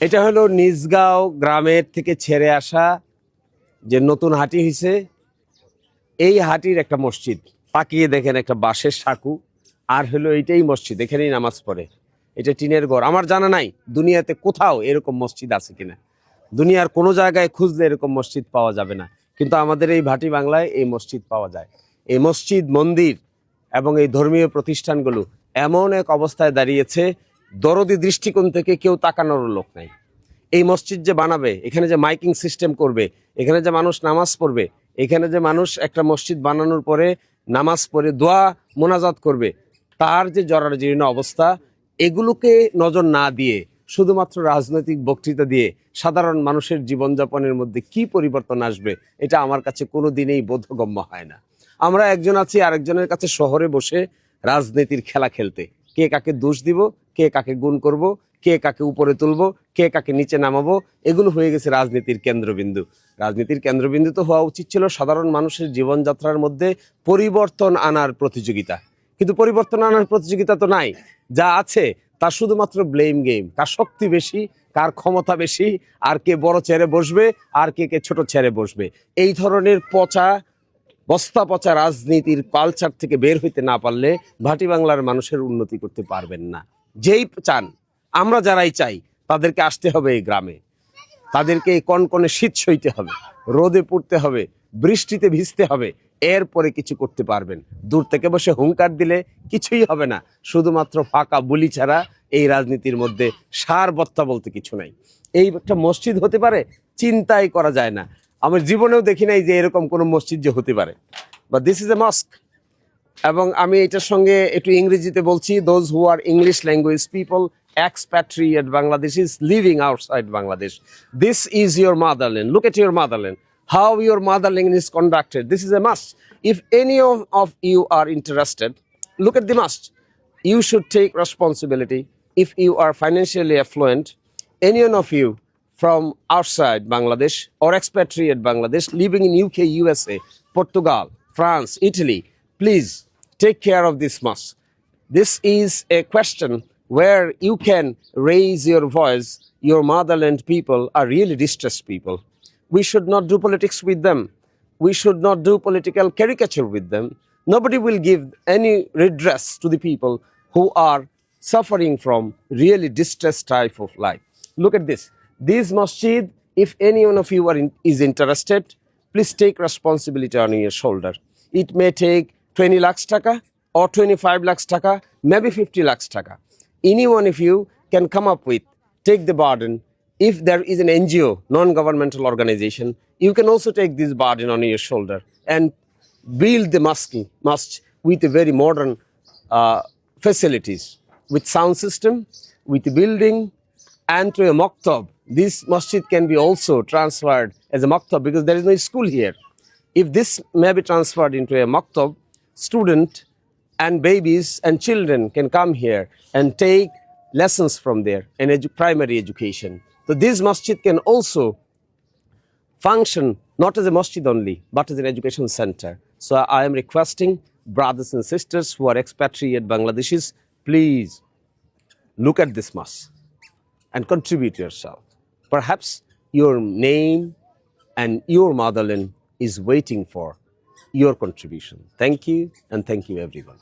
এটা হলো নিজগাঁও গ্রামের থেকে ছেড়ে আসা যে নতুন হাটি হয়েছে এই হাটির একটা মসজিদ। পাকিয়ে দেখেন একটা বাঁশের সাঁকু, আর হলো এইটাই মসজিদ, এখানেই নামাজ পড়ে। এটা টিনের ঘর। আমার জানা নাই দুনিয়াতে কোথাও এরকম মসজিদ আছে কিনা। দুনিয়ার কোনো জায়গায় খুঁজলে এরকম মসজিদ পাওয়া যাবে না। কিন্তু আমাদের এই ভাটি বাংলায় এই মসজিদ পাওয়া যায়। এই মসজিদ, মন্দির এবং এই ধর্মীয় প্রতিষ্ঠানগুলো এমন এক অবস্থায় দাঁড়িয়েছে দরদি দৃষ্টিকোণ থেকে কেউ তাকানোর লোক নাই। এই মসজিদ যে বানাবে, এখানে যে মাইকিং সিস্টেম করবে, এখানে যে মানুষ নামাজ পড়বে, এখানে যে মানুষ একটা মসজিদ বানানোর পরে নামাজ পড়ে দোয়া মোনাজাত করবে, তার যে জরাজীর্ণ অবস্থা, এগুলোকে নজর না দিয়ে, শুধুমাত্র রাজনৈতিক বক্তৃতা দিয়ে সাধারণ মানুষের জীবনযাপনের মধ্যে কি পরিবর্তন আসবে, এটা আমার কাছে কোনো দিনেই বোধগম্য হয় না। আমরা একজন আছি, আরেকজনের কাছে শহরে বসে রাজনীতির খেলা খেলতে। কে কাকে দোষ দিব, কে কাকে গুণ করব, কে কাকে উপরে তুলব, কে কাকে নিচে নামাবো, এগুলো হয়ে গেছে রাজনীতির কেন্দ্রবিন্দু। রাজনীতির কেন্দ্রবিন্দু তো হওয়া উচিত ছিল সাধারণ মানুষের জীবনযাত্রার মধ্যে পরিবর্তন আনার প্রতিযোগিতা। কিন্তু পরিবর্তন আনার প্রতিযোগিতা তো নাই। যা আছে, তা শুধুমাত্র ব্লেম গেম কার শক্তি বেশি, কার ক্ষমতা বেশি, আর কে বড় চেয়ারে বসবে, আর কে কে ছোট চেয়ারে বসবে। এই ধরনের পচা বস্তা পচা রাজনীতির কালচার থেকে বের হইতে না পারলে ভাটি বাংলার মানুষের উন্নতি করতে পারবেন না। যেই চান, আমরা যারাই চাই, তাদেরকে আসতে হবে এই গ্রামে। তাদেরকে এই কনকনে শীত সইতে হবে, রোদে পড়তে হবে, বৃষ্টিতে ভিজতে হবে, এরপরে কিছু করতে পারবেন। দূর থেকে বসে হুঙ্কার দিলে কিছুই হবে না। শুধুমাত্র ফাঁকা বুলি ছাড়া এই রাজনীতির মধ্যে সার বত্তা বলতে কিছু নাই। এই একটা মসজিদ হতে পারে, চিন্তাই করা যায় না। আমার জীবনেও দেখি নাই যে এরকম কোনো মসজিদ যে হতে পারে। বা দিস ইজ এ মস্ক এবং আমি এটার সঙ্গে একটু ইংরেজিতে বলছি those who are English language people ex প্যাট্রি expatriate Bangladesh is living outside Bangladesh this is your motherland look at your motherland how your motherland is conducted this is a must if any of you are interested look at the must you should take responsibility if you are financially affluent any of you from outside Bangladesh or expatriate Bangladesh living in UK, USA, Portugal, France, Italy, please take care of this must. This is a question where you can raise your voice. Your motherland people are really distressed people. We should not do politics with them. We should not do political caricature with them. Nobody will give any redress to the people who are suffering from really distressed type of life. Look at this. This masjid, if any one of you are in, is interested, please take responsibility on your shoulder. It may take 20 lakhs taka or 25 lakhs taka, maybe 50 lakhs taka. Any one of you can come up with, take the burden. If there is an NGO, non-governmental organization, you can also take this burden on your shoulder and build the mosque, mosque with a very modern uh, facilities, with sound system, with building, and to a maktab. This masjid can be also transferred as a maktab because there is no school here. If this may be transferred into a maktab, student and babies and children can come here and take lessons from there in edu- primary education. So this masjid can also function not as a masjid only, but as an education center. So I am requesting brothers and sisters who are expatriate Bangladeshis, please look at this mosque and contribute yourself. Perhaps your name and your motherland is waiting for your contribution. Thank you and thank you everyone.